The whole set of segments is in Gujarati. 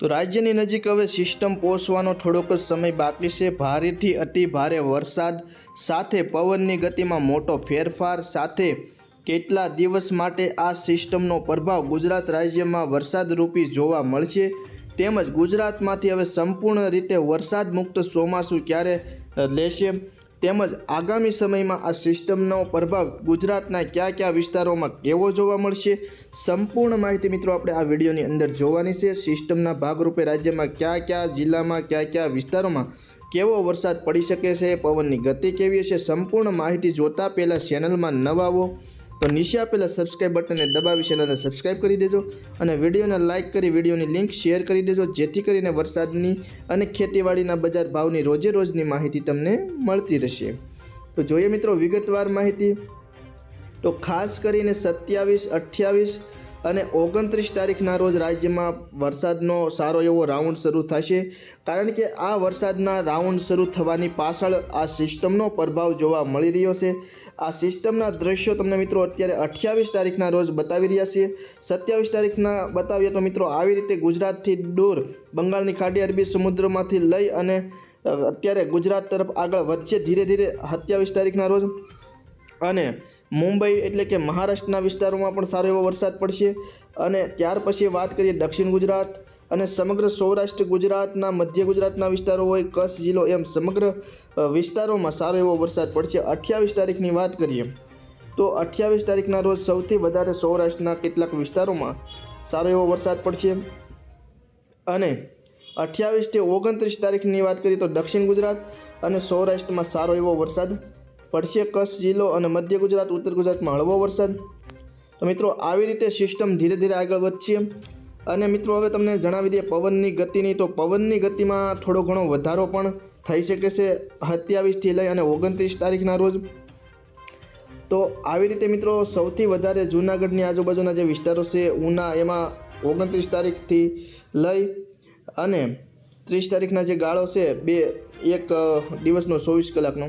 તો રાજ્યની નજીક હવે સિસ્ટમ પહોંચવાનો થોડોક જ સમય બાકી છે. ભારેથી અતિ ભારે વરસાદ, સાથે પવનની ગતિમાં મોટો ફેરફાર, સાથે કેટલા દિવસ માટે આ સિસ્ટમનો પ્રભાવ ગુજરાત રાજ્યમાં વરસાદરૂપી જોવા મળશે, તેમજ ગુજરાતમાંથી હવે સંપૂર્ણ રીતે વરસાદ મુક્ત ચોમાસું ક્યારે લેશે? તેમજ આગામી સમયમાં આ સિસ્ટમનો પ્રભાવ ગુજરાતના કયા કયા વિસ્તારોમાં કેવો જોવા મળશે, સંપૂર્ણ માહિતી મિત્રો આપણે આ વિડીયોની અંદર જોવાની છે. સિસ્ટમના ભાગરૂપે રાજ્યમાં કયા કયા જિલ્લામાં કયા કયા વિસ્તારોમાં કેવો વરસાદ પડી શકે છે, પવનની ગતિ કેવી હશે, સંપૂર્ણ માહિતી જોતા પહેલાં ચેનલમાં નવા આવો. તો નીચે આપેલા સબસ્ક્રાઇબ બટનને દબાવી ચેનલને સબસ્ક્રાઇબ કરી દેજો અને વિડીયોને લાઇક કરી વિડીયોની લિંક શેર કરી દેજો, જેથી કરીને વરસાદની અને ખેતીવાડીના બજાર ભાવની રોજે રોજની માહિતી તમને મળતી રહેશે. તો જોઈએ મિત્રો વિગતવાર માહિતી. તો ખાસ કરીને સત્યાવીસ, અઠ્યાવીસ અને ઓગણત્રીસ તારીખના રોજ રાજ્યમાં વરસાદનો સારો એવો રાઉન્ડ શરૂ થશે. કારણ કે આ વરસાદના રાઉન્ડ શરૂ થવાની પાછળ આ સિસ્ટમનો પ્રભાવ જોવા મળી રહ્યો છે. આ સિસ્ટમના દ્રશ્યો તમને મિત્રો અત્યારે અઠ્યાવીસ તારીખના રોજ બતાવી રહ્યા છીએ. સત્યાવીસ તારીખના બતાવીએ તો મિત્રો આવી રીતે ગુજરાતથી દૂર બંગાળની ખાડી અરબી સમુદ્રમાંથી લઈ અને અત્યારે ગુજરાત તરફ આગળ વધશે ધીરે ધીરે સત્યાવીસ તારીખના રોજ. અને મુંબઈ એટલે કે મહારાષ્ટ્રના વિસ્તારોમાં પણ સારો એવો વરસાદ પડશે. અને ત્યાર પછી વાત કરીએ દક્ષિણ ગુજરાત. અને સમગ્ર સૌરાષ્ટ્ર ગુજરાતના, મધ્ય ગુજરાતના વિસ્તારો હોય, કચ્છ જિલ્લો, એમ સમગ્ર વિસ્તારોમાં સારો એવો વરસાદ પડશે. અઠ્યાવીસ તારીખની વાત કરીએ, તો અઠ્યાવીસ તારીખના રોજ સૌથી વધારે સૌરાષ્ટ્રના કેટલાક વિસ્તારોમાં સારો એવો વરસાદ પડશે. અને અઠ્યાવીસથી ઓગણત્રીસ તારીખની વાત કરીએ તો દક્ષિણ ગુજરાત અને સૌરાષ્ટ્રમાં સારો એવો વરસાદ પડશે. કચ્છ જિલ્લો અને મધ્ય ગુજરાત, ઉત્તર ગુજરાતમાં હળવો વરસાદ. તો મિત્રો, આવી રીતે સિસ્ટમ ધીરે ધીરે આગળ વધશે. અને મિત્રો, હવે તમને જણાવી દઈએ પવનની ગતિની. તો પવનની ગતિમાં થોડો ઘણો વધારો પણ થઈ શકે છે સત્યાવીસથી લઈ અને ઓગણત્રીસ તારીખના રોજ. તો આવી રીતે મિત્રો, સૌથી વધારે જૂનાગઢની આજુબાજુના જે વિસ્તારો છે, ઉના એમાં ઓગણત્રીસ તારીખથી લઈ અને ત્રીસ તારીખના જે ગાળો છે, બે, એક દિવસનો ચોવીસ કલાકનો,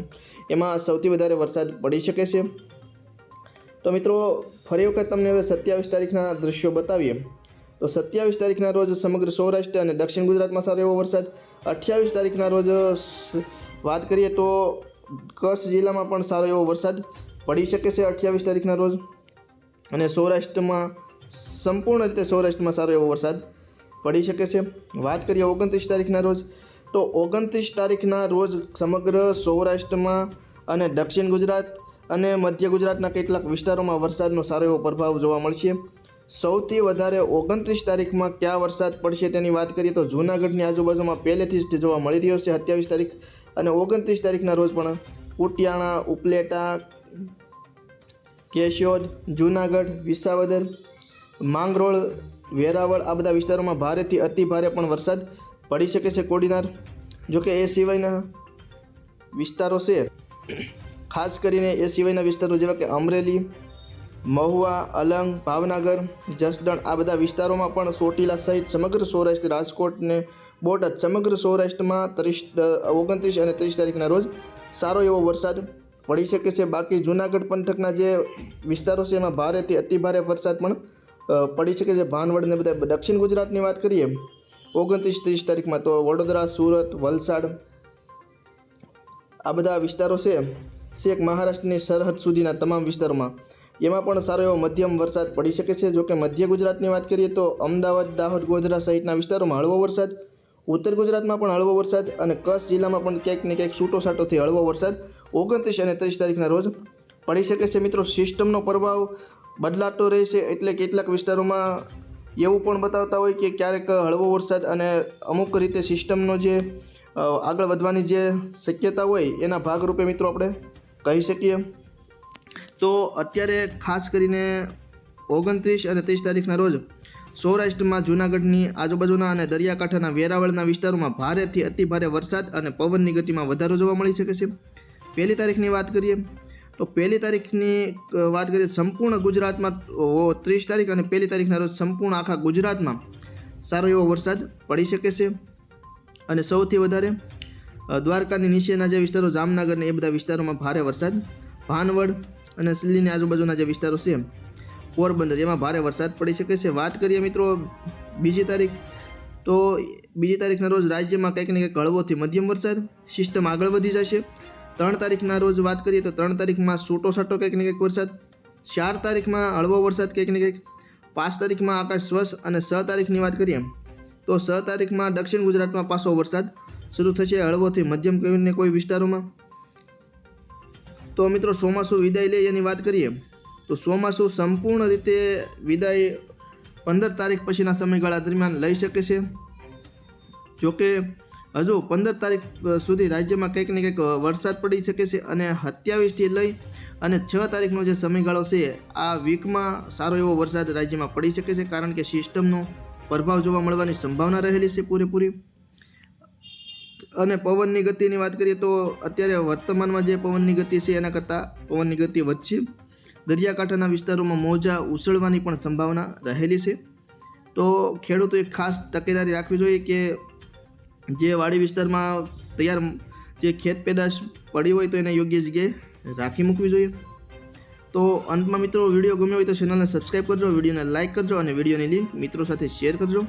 એમાં સૌથી વધારે વરસાદ પડી શકે છે. તો મિત્રો, ફરી વખત તમને હવે સત્યાવીસ તારીખના દૃશ્યો બતાવીએ. તો સત્યાવીસ તારીખના રોજ સમગ્ર સૌરાષ્ટ્ર અને દક્ષિણ ગુજરાતમાં સારો એવો વરસાદ. અઠ્યાવીસ તારીખના રોજ વાત કરીએ તો કચ્છ જિલ્લામાં પણ સારો એવો વરસાદ પડી શકે છે અઠ્યાવીસ તારીખના રોજ. અને સૌરાષ્ટ્રમાં, સંપૂર્ણ રીતે સૌરાષ્ટ્રમાં સારો એવો વરસાદ પડી શકે છે. વાત કરીએ ઓગણત્રીસ તારીખના રોજ, તો ઓગણત્રીસ તારીખના રોજ સમગ્ર સૌરાષ્ટ્રમાં અને દક્ષિણ ગુજરાત અને મધ્ય ગુજરાતના કેટલાક વિસ્તારોમાં વરસાદનો સારો એવો પ્રભાવ જોવા મળશે. સૌથી વધારે ઓગણત્રીસ તારીખમાં ક્યાં વરસાદ પડશે તેની વાત કરીએ તો જૂનાગઢની આજુબાજુમાં પહેલેથી જ જોવા મળી રહ્યો છે, સત્યાવીસ તારીખ અને ઓગણત્રીસ તારીખના રોજ પણ કુટિયાણા ઉપલેટા, કેશોદ, જૂનાગઢ, વિસાવદર, માંગરોળ, વેરાવળ આ બધા વિસ્તારોમાં ભારેથી અતિ ભારે પણ વરસાદ પડી શકે છે કોડીનાર. જોકે એ સિવાયના વિસ્તારો છે, ખાસ કરીને એ સિવાયના વિસ્તારો જેવા કે અમરેલી મહુવા, અલંગ, ભાવનગર, જસદણ આ બધા વિસ્તારોમાં પણ ચોટીલા સહિત સમગ્ર સૌરાષ્ટ્ર રાજકોટને બોટાદ સમગ્ર સૌરાષ્ટ્રમાં ત્રીસ ઓગણત્રીસ અને ત્રીસ તારીખના રોજ સારો એવો વરસાદ પડી શકે છે. બાકી જૂનાગઢ પંથકના જે વિસ્તારો છે એમાં ભારેથી અતિભારે વરસાદ પણ પડી શકે છે. ભાનવડને બધા દક્ષિણ ગુજરાતની વાત કરીએ, ઓગણત્રીસ ત્રીસ તારીખમાં તો વડોદરા, સુરત, વલસાડ આ બધા વિસ્તારો છે. શેખ મહારાષ્ટ્રની સરહદ સુધીના તમામ વિસ્તારોમાં એમાં પણ સારો એવો મધ્યમ વરસાદ પડી શકે છે. જોકે મધ્ય ગુજરાતની વાત કરીએ તો અમદાવાદ, દાહોદ, ગોધરા સહિતના વિસ્તારોમાં હળવો વરસાદ, ઉત્તર ગુજરાતમાં પણ હળવો વરસાદ અને કચ્છ જિલ્લામાં પણ ક્યાંક ને ક્યાંક છૂટો છાટોથી હળવો વરસાદ ઓગણત્રીસ અને ત્રીસ તારીખના રોજ પડી શકે છે. મિત્રો, સિસ્ટમનો પ્રભાવ બદલાતો રહેશે એટલે કેટલાક વિસ્તારોમાં એવું પણ બતાવતા હોય કે ક્યારેક હળવો વરસાદ અને અમુક રીતે સિસ્ટમનો જે આગળ વધવાની જે શક્યતા હોય એના ભાગરૂપે મિત્રો આપણે કહી શકીએ. તો અત્યારે ખાસ કરીને ઓગણત્રીસ અને ત્રીસ તારીખના રોજ સૌરાષ્ટ્રમાં, જૂનાગઢની આજુબાજુના અને દરિયાકાંઠાના વેરાવળના વિસ્તારોમાં ભારેથી અતિ ભારે વરસાદ અને પવનની ગતિમાં વધારો જોવા મળી શકે છે. પહેલી તારીખની વાત કરીએ તો પહેલી તારીખની વાત કરીએ સંપૂર્ણ ગુજરાતમાં ત્રીસ તારીખ અને પહેલી તારીખના રોજ સંપૂર્ણ આખા ગુજરાતમાં સારો એવો વરસાદ પડી શકે છે. અને સૌથી વધારે દ્વારકાની નીચેના જે વિસ્તારો, જામનગર ને એ બધા વિસ્તારોમાં ભારે વરસાદ. ભાનવડ અને સિલ્લીની આજુબાજુના જે વિસ્તારો છે, પોરબંદર, એમાં ભારે વરસાદ પડી શકે છે. વાત કરીએ મિત્રો બીજી તારીખ, તો બીજી તારીખના રોજ રાજ્યમાં કંઈક ને કંઈક હળવોથી મધ્યમ વરસાદ, સિસ્ટમ આગળ વધી જશે. ત્રણ તારીખના રોજ વાત કરીએ તો ત્રણ તારીખમાં છૂટો છાટો કંઈક ને કંઈક વરસાદ, ચાર તારીખમાં હળવો વરસાદ કંઈક ને કંઈક, પાંચ તારીખમાં આકાશ સ્વચ્છ અને છ તારીખની વાત કરીએ, તો છ તારીખમાં દક્ષિણ ગુજરાતમાં પાછો વરસાદ શરૂ થશે હળવોથી મધ્યમ કરીને કોઈ વિસ્તારોમાં. તો મિત્રો ચોમાસું વિદાય લે એની વાત કરીએ. તો ચોમાસું સંપૂર્ણ રીતે વિદાય પંદર તારીખ પછીના સમયગાળા દરમિયાન લઈ શકે છે. જોકે હજુ પંદર તારીખ સુધી રાજ્યમાં કંઈક ને કંઈક વરસાદ પડી શકે છે અને સત્યાવીસથી લઈ અને છ તારીખનો જે સમયગાળો છે, આ વીકમાં સારો એવો વરસાદ રાજ્યમાં પડી શકે છે કારણ કે સિસ્ટમનો પ્રભાવ જોવા મળવાની સંભાવના રહેલી છે પૂરેપૂરી. અને પવનની ગતિની વાત કરીએ તો અત્યારે વર્તમાનમાં જે પવનની ગતિ છે એના કરતાં પવનની ગતિ વધશે. દરિયાકાંઠાના વિસ્તારોમાં મોજા ઉછળવાની પણ સંભાવના રહેલી છે. તો ખેડૂતોએ ખાસ તકેદારી રાખવી જોઈએ કે જે વાડી વિસ્તારમાં તૈયાર જે ખેત પેદાશ પડી હોય તો એને યોગ્ય જગ્યાએ રાખી મૂકવી જોઈએ. તો અંતમાં મિત્રો, વીડિયો ગમ્યો હોય તો ચેનલને સબસ્ક્રાઈબ કરજો, વિડીયોને લાઇક કરજો અને વિડીયોની લિંક મિત્રો સાથે શેર કરજો.